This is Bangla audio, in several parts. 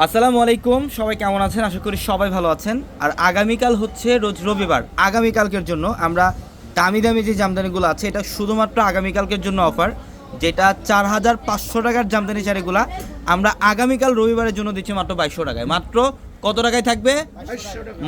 আসসালামু আলাইকুম, সবাই কেমন আছেন? আশা করি সবাই ভালো আছেন। আর আগামীকাল হচ্ছে রোজ রবিবার। আগামীকালকের জন্য আমরা দামি দামি যে জামদানিগুলো আছে, এটা শুধুমাত্র আগামীকালকের জন্য অফার, যেটা চার হাজার পাঁচশো টাকার জামদানি চারিগুলা আমরা আগামীকাল রবিবারের জন্য দিচ্ছি মাত্র বাইশশো টাকায়। মাত্র কত টাকায় থাকবে?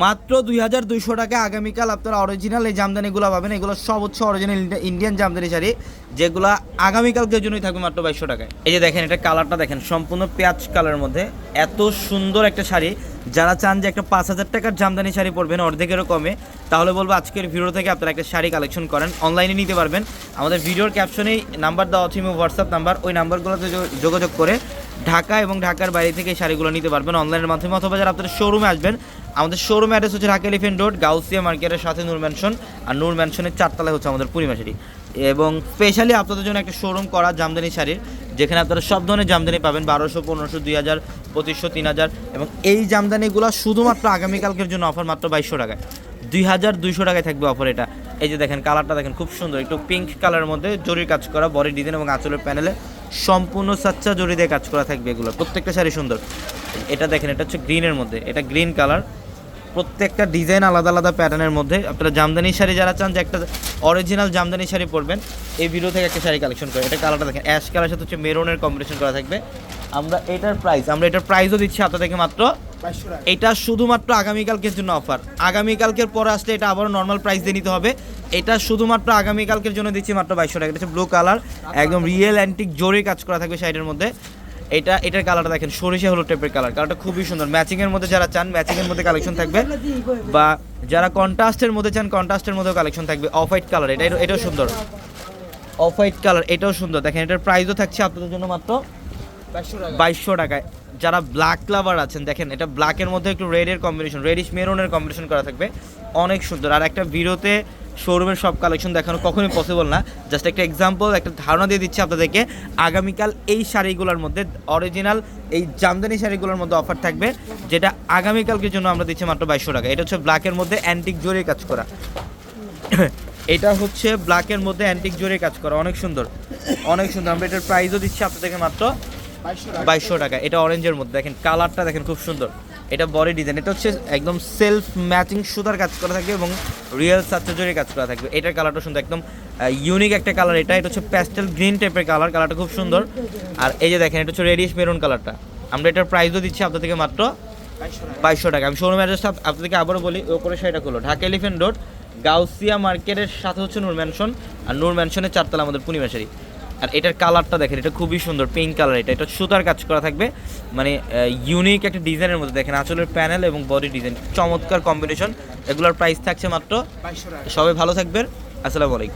মাত্র দুই হাজার দুইশো টাকা আগামীকাল আপনারা অরিজিনাল এই জামদানিগুলো পাবেন। এগুলো সব হচ্ছে অরিজিনাল ইন্ডিয়ান জামদানি শাড়ি, যেগুলো আগামীকালকের জন্যই থাকবে মাত্র বাইশশো টাকায়। এই যে দেখেন, এটা কালারটা দেখেন, সম্পূর্ণ পেঁয়াজ কালারের মধ্যে। এত সুন্দর একটা শাড়ি। যারা চান যে একটা পাঁচ হাজার টাকার জামদানি শাড়ি পরবেন, অর্ধেকেরও কমে, তাহলে বলব আজকের ভিডিও থেকে আপনারা একটা শাড়ি কালেকশন করেন অনলাইনে নিতে পারবেন। আমাদের ভিডিওর ক্যাপশনেই নাম্বার দেওয়া আছে হোয়াটসঅ্যাপ নাম্বার ওই নাম্বারগুলোতে যোগাযোগ করে ঢাকা এবং ঢাকার বাইরে থেকে এই শাড়িগুলো নিতে পারবেন অনলাইনের মাধ্যমে অথবা যারা আপনাদের শোরুমে আসবেন, আমাদের শোরুম অ্যাড্রেস হচ্ছে ঢাকা এলিফেন্ট রোড গাউসিয়া মার্কেটের সাথে নূর ম্যানশন আর নূর ম্যানশনের চারতলায় হচ্ছে আমাদের পূর্ণিমা শাড়ি এবং স্পেশালি আপনাদের জন্য একটা শোরুম করা জামদানি শাড়ির, যেখানে আপনারা সব ধরনের জামদানি পাবেন, বারোশো, পনেরোশো দুই হাজার পঁচিশশো তিন হাজার এবং এই জামদানিগুলো শুধুমাত্র আগামীকালকের জন্য অফার মাত্র বাইশশো টাকায়। দুই হাজার দুইশো টাকায় থাকবে অফার এটা। এই যে দেখেন কালারটা দেখেন, খুব সুন্দর। একটু পিঙ্ক কালারের মধ্যে জরির কাজ করা বডি ডিজাইন এবং আঁচলের প্যানেলে সম্পূর্ণ সাচ্চা দিয়ে কাজ করা থাকবে এগুলো। প্রত্যেকটা শাড়ি সুন্দর। এটা দেখেন এটা হচ্ছে গ্রিনের মধ্যে এটা গ্রিন কালার। প্রত্যেকটা ডিজাইন আলাদা আলাদা প্যাটার্নের মধ্যে। আপনারা জামদানি শাড়ি যারা চান যে একটা অরিজিনাল জামদানি শাড়ি পরবেন এই ভিডিও থেকে একটা শাড়ি কালেকশন করে। এটা কালারটা দেখেন অ্যাশ কালার সাথে হচ্ছে মেরুনের কম্বিনেশন করা থাকবে। আমরা এটার প্রাইস আমরা এটার প্রাইসও দিচ্ছি আপনাদেরকে মাত্র এটা শুধুমাত্র আগামীকালকের জন্য অফার আগামীকালকের পরে আসলে এটা আবারও নর্মাল প্রাইস দিয়ে নিতে হবে। এটা শুধুমাত্র আগামীকালকের জন্য দিচ্ছি মাত্র বাইশশো টাকা। এটা হচ্ছে ব্লু কালার একদম রিয়েল অ্যান্টিক জোরে কাজ করা থাকবে সাইডের মধ্যে। এটা এটার কালারটা দেখেন সরিষা হলুদ টাইপের কালার কালারটা খুবই সুন্দর। ম্যাচিং এর মধ্যে যারা চান ম্যাচিং এর মধ্যে কালেকশন থাকবে। বা যারা কন্ট্রাস্টের মধ্যে চান কন্ট্রাস্টের মধ্যেও কালেকশন থাকবে। অফ হোয়াইট কালার এটা এটা- এটাও সুন্দর। অফ হোয়াইট কালার এটাও সুন্দর। দেখেন এটার প্রাইসও থাকছে আপনাদের জন্য মাত্র বাইশশো টাকায়। যারা ব্ল্যাক লাভার আছেন, দেখেন এটা ব্ল্যাকের মধ্যে একটু রেডের কম্বিনেশন রেডিশ মেরুনের কম্বিনেশন করা থাকবে। অনেক সুন্দর। আর একটা ভিডিওতে শোরুমের সব কালেকশন দেখানো কখনোই পসিবল না। জাস্ট একটা এক্সাম্পল একটা ধারণা দিয়ে দিচ্ছি আপনাদেরকে। আগামীকাল এই শাড়িগুলোর মধ্যে অরিজিনাল এই জামদানি শাড়িগুলোর মধ্যে অফার থাকবে, যেটা আগামীকালকের জন্য আমরা দিচ্ছি মাত্র বাইশশো টাকা। এটা হচ্ছে ব্ল্যাকের মধ্যে অ্যান্টিক জোরে কাজ করা। এটা হচ্ছে ব্ল্যাকের মধ্যে অ্যান্টিক জোরে কাজ করা। অনেক সুন্দর। অনেক সুন্দর। আমরা এটার প্রাইসও দিচ্ছি আপনাদেরকে মাত্র বাইশশো টাকা। এটা অরেঞ্জের মধ্যে। দেখেন কালারটা দেখেন খুব সুন্দর। এটা বডি ডিজাইন এটা হচ্ছে একদম সেলফ ম্যাচিং সুতার কাজ করা থাকবে এবং রিয়েল সাচ্চাজরি কাজ করা থাকবে। এটার কালারটা সুন্দর একদম ইউনিক একটা কালার এটা এটা হচ্ছে প্যাস্টেল গ্রিন টাইপের কালার কালারটা খুব সুন্দর। আর এই যে দেখেন এটা হচ্ছে রেডিশ মেরুন কালারটা আমরা এটার প্রাইসও দিচ্ছি আপনাদেরকে মাত্র বাইশশো টাকা। আমি শোরুম অ্যাড্রেসটা আপনাদেরকে আবারও বলি ওপরে শাড়িটা খুলো। ঢাকা এলিফেন্ট রোড গাউসিয়া মার্কেটের সাথে হচ্ছে নূর ম্যানশন আর নূর ম্যানশনের চারতলা আমাদের পূর্ণিমা শাড়ি। আর এটার কালারটা দেখেন এটা খুবই সুন্দর পিঙ্ক কালার এটা। এটা সুতার কাজ করা থাকবে। মানে ইউনিক একটা ডিজাইনের মধ্যে দেখেন আঁচলের প্যানেল এবং বডি ডিজাইন চমৎকার কম্বিনেশন এগুলোর প্রাইস থাকছে মাত্র সবাই ভালো থাকবেন। আসসালামু আলাইকুম।